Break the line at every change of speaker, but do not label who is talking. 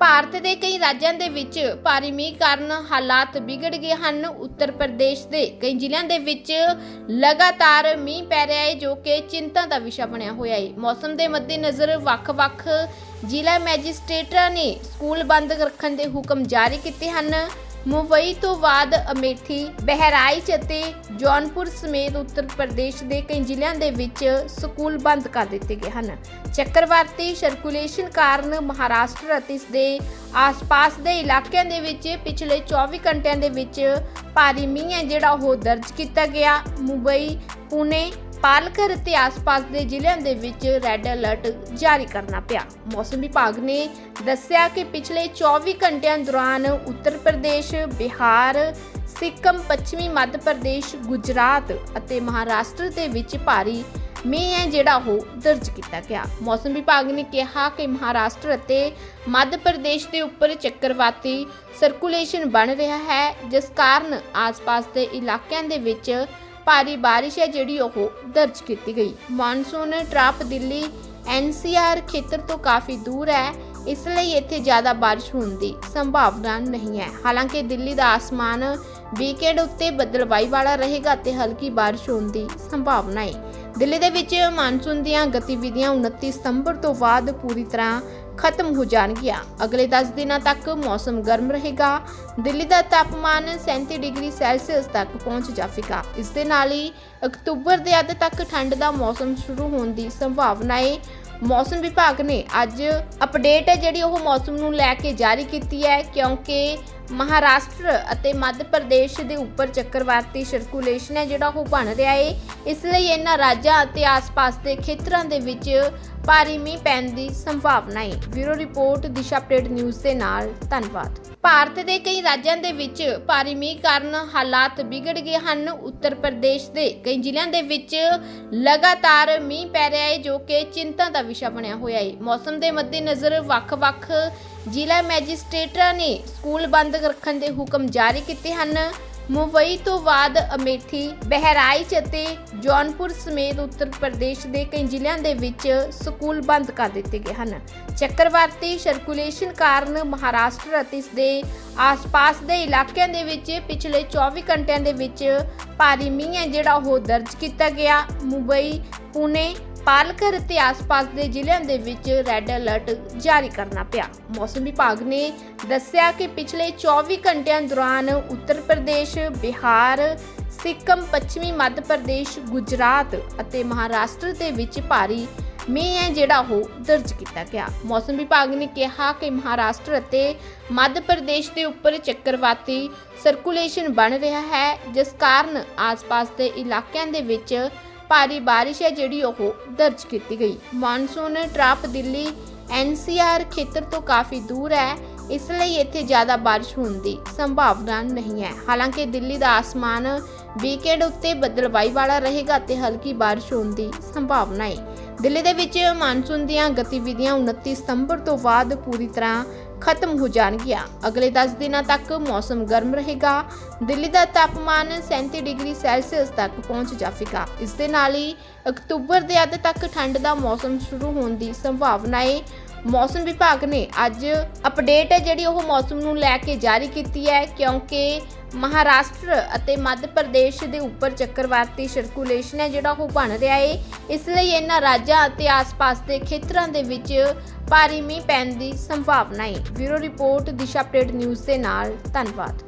ਭਾਰਤ ਦੇ ਕਈ ਰਾਜਾਂ ਦੇ ਵਿੱਚ ਭਾਰੀ ਮੀਂਹ ਕਾਰਨ ਹਾਲਾਤ ਵਿਗੜ ਗਏ ਹਨ। ਉੱਤਰ ਪ੍ਰਦੇਸ਼ ਦੇ ਕਈ ਜ਼ਿਲ੍ਹਿਆਂ ਦੇ ਵਿੱਚ ਲਗਾਤਾਰ ਮੀਂਹ ਪੈ ਰਿਹਾ ਹੈ, ਜੋ ਕਿ ਚਿੰਤਾ ਦਾ ਵਿਸ਼ਾ ਬਣਿਆ ਹੋਇਆ ਹੈ। ਮੌਸਮ ਦੇ ਮੱਦੇਨਜ਼ਰ ਵੱਖ-ਵੱਖ ਜ਼ਿਲ੍ਹਾ ਮੈਜਿਸਟ੍ਰੇਟਾਂ ਨੇ ਸਕੂਲ ਬੰਦ ਰੱਖਣ ਦੇ ਹੁਕਮ ਜਾਰੀ ਕੀਤੇ ਹਨ। ਮੁੰਬਈ ਤੋਂ ਬਾਅਦ ਅਮੇਠੀ, ਬਹਿਰਾਈਚ ਅਤੇ ਜੌਨਪੁਰ ਸਮੇਤ ਉੱਤਰ ਪ੍ਰਦੇਸ਼ ਦੇ ਕਈ ਜ਼ਿਲ੍ਹਿਆਂ ਦੇ ਵਿੱਚ ਸਕੂਲ ਬੰਦ ਕਰ ਦਿੱਤੇ ਗਏ ਹਨ। ਚੱਕਰਵਾਤੀ ਸਰਕੂਲੇਸ਼ਨ ਕਾਰਨ ਮਹਾਰਾਸ਼ਟਰ ਅਤੇ ਇਸ ਦੇ ਆਸ-ਪਾਸ ਦੇ ਇਲਾਕਿਆਂ ਦੇ ਵਿੱਚ ਪਿਛਲੇ 24 ਘੰਟਿਆਂ ਦੇ ਵਿੱਚ ਭਾਰੀ ਮੀਂਹ ਹੈ, ਜਿਹੜਾ ਉਹ ਦਰਜ ਕੀਤਾ ਗਿਆ। ਮੁੰਬਈ ਪੁਣੇ ਪਾਲਕਰ ਅਤੇ ਆਸ-ਪਾਸ ਦੇ ਜ਼ਿਲ੍ਹਿਆਂ ਦੇ ਵਿੱਚ ਰੈੱਡ ਅਲਰਟ ਜਾਰੀ ਕਰਨਾ ਪਿਆ। ਮੌਸਮ ਵਿਭਾਗ ਨੇ ਦੱਸਿਆ ਕਿ ਪਿਛਲੇ 24 ਘੰਟਿਆਂ ਦੌਰਾਨ ਉੱਤਰ ਪ੍ਰਦੇਸ਼, ਬਿਹਾਰ, ਸਿੱਕਮ, ਪੱਛਮੀ ਮੱਧ ਪ੍ਰਦੇਸ਼, ਗੁਜਰਾਤ ਅਤੇ ਮਹਾਰਾਸ਼ਟਰ ਦੇ ਵਿੱਚ ਭਾਰੀ ਮੀਂਹ ਹੈ ਜਿਹੜਾ ਉਹ ਦਰਜ ਕੀਤਾ ਗਿਆ। ਮੌਸਮ ਵਿਭਾਗ ਨੇ ਕਿਹਾ ਕਿ ਮਹਾਰਾਸ਼ਟਰ ਅਤੇ ਮੱਧ ਪ੍ਰਦੇਸ਼ ਦੇ ਉੱਪਰ ਚੱਕਰਵਾਤੀ ਸਰਕੂਲੇਸ਼ਨ ਬਣ ਰਿਹਾ ਹੈ, ਜਿਸ ਕਾਰਨ ਆਸ-ਪਾਸ ਦੇ ਇਲਾਕਿਆਂ ਦੇ ਵਿੱਚ ਭਾਰੀ ਬਾਰਿਸ਼ ਹੈ, ਜਿਹੜੀ ਉਹ ਦਰਜ ਕੀਤੀ ਗਈ। ਮੌਨਸੂਨ ਟਰਾਪ ਦਿੱਲੀ ਐਨਸੀਆਰ ਖੇਤਰ ਤੋਂ ਕਾਫੀ ਦੂਰ ਹੈ। ਇਸ ਲਈ ਇੱਥੇ ਜ਼ਿਆਦਾ ਬਾਰਿਸ਼ ਹੋਣ ਦੀ ਸੰਭਾਵਨਾ ਨਹੀਂ ਹੈ। ਹਾਲਾਂਕਿ ਦਿੱਲੀ ਦਾ ਆਸਮਾਨ ਵੀਕਐਂਡ ਉੱਤੇ ਬੱਦਲਵਾਈ ਵਾਲਾ ਰਹੇਗਾ ਤੇ ਹਲਕੀ ਬਾਰਿਸ਼ ਹੋਣ ਦੀ ਸੰਭਾਵਨਾ ਹੈ। ਦਿੱਲੀ ਦੇ ਵਿੱਚ ਮਾਨਸੂਨ ਦੀਆਂ ਗਤੀਵਿਧੀਆਂ 29 ਸਤੰਬਰ ਤੋਂ ਬਾਅਦ ਪੂਰੀ ਤਰ੍ਹਾਂ ਖਤਮ ਹੋ ਜਾਣਗੀਆਂ। ਅਗਲੇ 10 ਦਿਨਾਂ ਤੱਕ ਮੌਸਮ ਗਰਮ ਰਹੇਗਾ। ਦਿੱਲੀ ਦਾ ਤਾਪਮਾਨ 37 ਡਿਗਰੀ ਸੈਲਸੀਅਸ ਤੱਕ ਪਹੁੰਚ ਜਾਵੇਗਾ। ਇਸ ਦੇ ਨਾਲ ਹੀ ਅਕਤੂਬਰ ਦੇ ਅੱਧ ਤੱਕ ਠੰਡ ਦਾ ਮੌਸਮ ਸ਼ੁਰੂ ਹੋਣ ਦੀ ਸੰਭਾਵਨਾ ਹੈ ਮੌਸਮ ਵਿਭਾਗ ਨੇ ਅੱਜ ਅਪਡੇਟ ਹੈ ਜਿਹੜੀ ਉਹ ਮੌਸਮ ਨੂੰ ਲੈ ਕੇ ਜਾਰੀ ਕੀਤੀ ਹੈ, ਕਿਉਂਕਿ ਮਹਾਰਾਸ਼ਟਰ ਅਤੇ ਮੱਧ ਪ੍ਰਦੇਸ਼ ਦੇ ਉੱਪਰ ਚੱਕਰਵਾਤੀ ਸਰਕੂਲੇਸ਼ਨ ਹੈ ਜਿਹੜਾ ਉਹ ਬਣ ਰਿਹਾ ਏ। ਇਸ ਲਈ ਇਹਨਾਂ ਰਾਜਾਂ ਅਤੇ ਆਸ-ਪਾਸ ਦੇ ਖੇਤਰਾਂ ਦੇ ਵਿੱਚ ਭਾਰੀ ਮੀਂਹ ਪੈਣ ਦੀ ਸੰਭਾਵਨਾ ਹੈ bureau report, Disha update news ਦੇ ਨਾਲ, ਧੰਨਵਾਦ। ਭਾਰਤ ਦੇ ਕਈ ਰਾਜਾਂ ਦੇ ਵਿੱਚ ਭਾਰੀ ਮੀਂਹ ਕਾਰਨ ਹਾਲਾਤ ਵਿਗੜ ਗਏ ਹਨ। ਉੱਤਰ ਪ੍ਰਦੇਸ਼ ਦੇ ਕਈ ਜ਼ਿਲ੍ਹਿਆਂ ਦੇ ਵਿੱਚ ਲਗਾਤਾਰ ਮੀਂਹ ਪੈ ਰਿਹਾ ਹੈ ਜੋ ਕਿ ਚਿੰਤਾ ਦਾ ਵਿਸ਼ਾ ਬਣਿਆ ਹੋਇਆ ਹੈ ਮੌਸਮ ਦੇ ਮੱਦੇਨਜ਼ਰ ਵੱਖ-ਵੱਖ ਜ਼ਿਲ੍ਹਾ ਮੈਜਿਸਟ੍ਰੇਟਾਂ ਨੇ ਸਕੂਲ ਬੰਦ ਰੱਖਣ ਦੇ ਹੁਕਮ ਜਾਰੀ ਕੀਤੇ ਹਨ। ਮੁੰਬਈ ਤੋਂ ਬਾਅਦ ਅਮੇਠੀ, ਬਹਿਰਾਈਚ ਅਤੇ ਜੌਨਪੁਰ ਸਮੇਤ ਉੱਤਰ ਪ੍ਰਦੇਸ਼ ਦੇ ਕਈ ਜ਼ਿਲ੍ਹਿਆਂ ਦੇ ਵਿੱਚ ਸਕੂਲ ਬੰਦ ਕਰ ਦਿੱਤੇ ਗਏ ਹਨ। ਚੱਕਰਵਾਤੀ ਸਰਕੂਲੇਸ਼ਨ ਕਾਰਨ ਮਹਾਰਾਸ਼ਟਰ ਅਤੇ ਇਸ ਦੇ ਆਸ-ਪਾਸ ਦੇ ਇਲਾਕਿਆਂ ਦੇ ਵਿੱਚ ਪਿਛਲੇ 24 ਘੰਟਿਆਂ ਦੇ ਵਿੱਚ ਭਾਰੀ ਮੀਂਹ ਹੈ, ਜਿਹੜਾ ਉਹ ਦਰਜ ਕੀਤਾ ਗਿਆ। ਮੁੰਬਈ, ਪੁਣੇ ਪਾਲਕਰ ਅਤੇ ਆਸ-ਪਾਸ ਦੇ ਜ਼ਿਲ੍ਹਿਆਂ ਦੇ ਵਿੱਚ ਰੈੱਡ ਅਲਰਟ ਜਾਰੀ ਕਰਨਾ ਪਿਆ। ਮੌਸਮ ਵਿਭਾਗ ਨੇ ਦੱਸਿਆ ਕਿ ਪਿਛਲੇ 24 ਘੰਟਿਆਂ ਦੌਰਾਨ ਉੱਤਰ ਪ੍ਰਦੇਸ਼, ਬਿਹਾਰ, ਸਿੱਕਮ, ਪੱਛਮੀ, ਮੱਧ ਪ੍ਰਦੇਸ਼, ਗੁਜਰਾਤ ਅਤੇ ਮਹਾਰਾਸ਼ਟਰ ਦੇ ਵਿੱਚ ਭਾਰੀ ਮੀਂਹ ਹੈ ਜਿਹੜਾ ਉਹ ਦਰਜ ਕੀਤਾ ਗਿਆ। ਮੌਸਮ ਵਿਭਾਗ ਨੇ ਕਿਹਾ ਕਿ ਮਹਾਰਾਸ਼ਟਰ ਅਤੇ ਮੱਧ ਪ੍ਰਦੇਸ਼ ਦੇ ਉੱਪਰ ਚੱਕਰਵਾਤੀ ਸਰਕੂਲੇਸ਼ਨ ਬਣ ਰਿਹਾ ਹੈ, ਜਿਸ ਕਾਰਨ ਆਸ-ਪਾਸ ਦੇ ਇਲਾਕਿਆਂ ਦੇ ਵਿੱਚ ਭਾਰੀ ਬਾਰਿਸ਼ ਹੈ, ਜਿਹੜੀ ਉਹ ਦਰਜ ਕੀਤੀ ਗਈ। ਮਾਨਸੂਨ ਟਰਾਪ ਦਿੱਲੀ ਐਨਸੀਆਰ ਖੇਤਰ ਤੋਂ ਕਾਫੀ ਦੂਰ ਹੈ, ਇਸ ਲਈ ਇੱਥੇ ਜ਼ਿਆਦਾ ਬਾਰਿਸ਼ ਹੋਣ ਦੀ ਸੰਭਾਵਨਾ ਨਹੀਂ ਹੈ। ਹਾਲਾਂਕਿ ਦਿੱਲੀ ਦਾ ਆਸਮਾਨ ਵੀਕਐਂਡ ਉੱਤੇ ਬੱਦਲਵਾਈ ਵਾਲਾ ਰਹੇਗਾ ਤੇ ਹਲਕੀ ਬਾਰਿਸ਼ ਹੋਣ ਦੀ ਸੰਭਾਵਨਾ ਹੈ। ਦਿੱਲੀ ਦੇ ਵਿੱਚ ਮਾਨਸੂਨ ਦੀਆਂ ਗਤੀਵਿਧੀਆਂ 29 ਸਤੰਬਰ ਤੋਂ ਬਾਅਦ ਪੂਰੀ ਤਰ੍ਹਾਂ ਖਤਮ ਹੋ ਜਾਣਗੀਆਂ। ਅਗਲੇ 10 ਦਿਨਾਂ ਤੱਕ ਮੌਸਮ ਗਰਮ ਰਹੇਗਾ। ਦਿੱਲੀ ਦਾ ਤਾਪਮਾਨ 37 ਡਿਗਰੀ ਸੈਲਸੀਅਸ ਤੱਕ ਪਹੁੰਚ ਜਾਵੇਗਾ। ਇਸ ਦੇ ਨਾਲ ਹੀ ਅਕਤੂਬਰ ਦੇ ਅੱਧ ਤੱਕ ਠੰਡ ਦਾ ਮੌਸਮ ਸ਼ੁਰੂ ਹੋਣ ਦੀ ਸੰਭਾਵਨਾ ਹੈ ਮੌਸਮ ਵਿਭਾਗ ਨੇ ਅੱਜ ਅਪਡੇਟ ਹੈ ਜਿਹੜੀ ਉਹ ਮੌਸਮ ਨੂੰ ਲੈ ਕੇ ਜਾਰੀ ਕੀਤੀ ਹੈ, ਕਿਉਂਕਿ ਮਹਾਰਾਸ਼ਟਰ ਅਤੇ ਮੱਧ ਪ੍ਰਦੇਸ਼ ਦੇ ਉੱਪਰ ਚੱਕਰਵਾਤੀ ਸਰਕੂਲੇਸ਼ਨ ਹੈ ਜਿਹੜਾ ਉਹ ਬਣ ਰਿਹਾ ਹੈ ਇਸ ਲਈ ਇਹਨਾਂ ਰਾਜਾਂ ਅਤੇ ਆਸ-ਪਾਸ ਦੇ ਖੇਤਰਾਂ ਦੇ ਵਿੱਚ ਭਾਰੀ ਮੀਂਹ ਪੈਣ ਦੀ ਸੰਭਾਵਨਾ ਹੈ bureau report, Disha update news ਦੇ ਨਾਲ, ਧੰਨਵਾਦ।